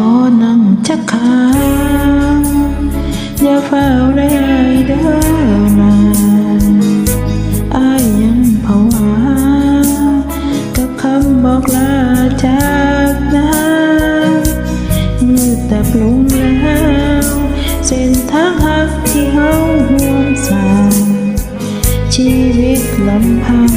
ขอนั่งจักค้างอย่าเฝ้าได้เด้อนานอายยังเผาหากับคำบอกลาจากนั้นมืดแต่ปลุงแล้ว เส้นทางหักที่เฮาห่วงสานชีวิตลำพัง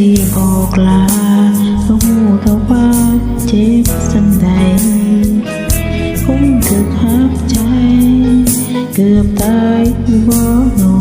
ที่บอกลาก็หูแต่ว่าเจ็บสันใดคงถึกหักใจ เกือบตายบ่หนอ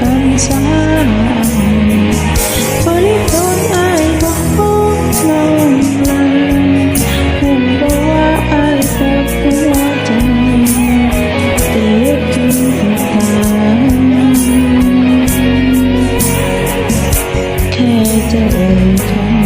กันสายบริโภคไอ้ก็พบน้องลังเห็นบอกว่าไอ้กับหัวใจตีกินกับตาแค่จะเอ่ยคง